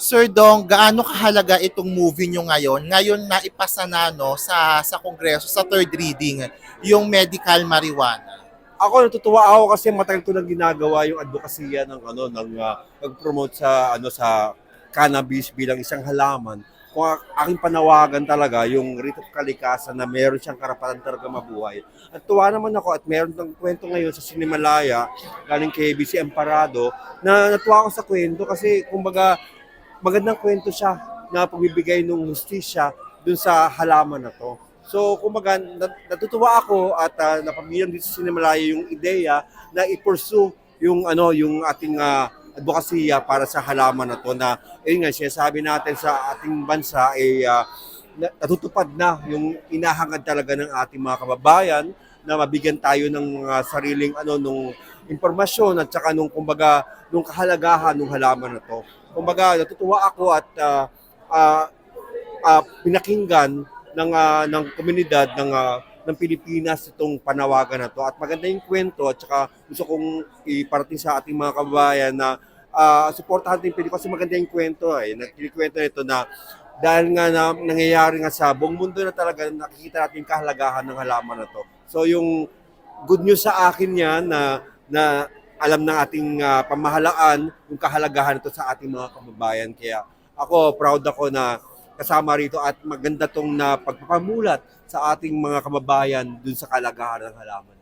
Sir Dong, gaano kahalaga itong movie nyo ngayon? Ngayon na ipasa na no, sa, sa Kongreso, sa third reading, yung medical marijuana. Ako natutuwa ako kasi matagal ko nang ginagawa yung advokasya ng ano ng ah, pag-promote sa ano sa cannabis bilang isang halaman. Kung aking panawagan talaga yung rito of kalikasan na meron siyang karapatan talaga mabuhay. At tuwa naman ako at meron ng kwento ngayon sa Sinimalaya galing kay BC Emparado na natuwa ako sa kwento kasi kumbaga magandang kwento siya na pagbibigay ng hustisya dun sa halaman na to. So, kumbaga, nat- natutuwa ako at uh, napabilang dito sa Sinimalaya yung ideya na i-pursue yung ano yung ating uh, advokasya para sa halaman na to na ayun nga sinasabi natin sa ating bansa ay ah, na- natutupad na yung inahangad talaga ng ating mga kababayan na mabigyan tayo ng mga sariling ano nung impormasyon at saka nung kumbaga nung kahalagahan ng halaman na to. Kumbaga natutuwa ako at ah, ah, ah, pinakinggan ng ah, ng komunidad ng ah, ng Pilipinas itong panawagan na to at maganda yung kwento at saka gusto kong iparating sa ating mga kababayan na uh, suportahan din Pilipino kasi maganda yung kwento eh. Nagkikwento nito na dahil nga na, nangyayari nga sa buong mundo na talaga nakikita natin kahalagahan ng halaman na to. So yung good news sa akin yan na na alam ng ating ah, pamahalaan yung kahalagahan nito sa ating mga kababayan. Kaya ako proud ako na kasama rito at maganda tong na pagpapamulat sa ating mga kababayan dun sa kalagahan ng halaman.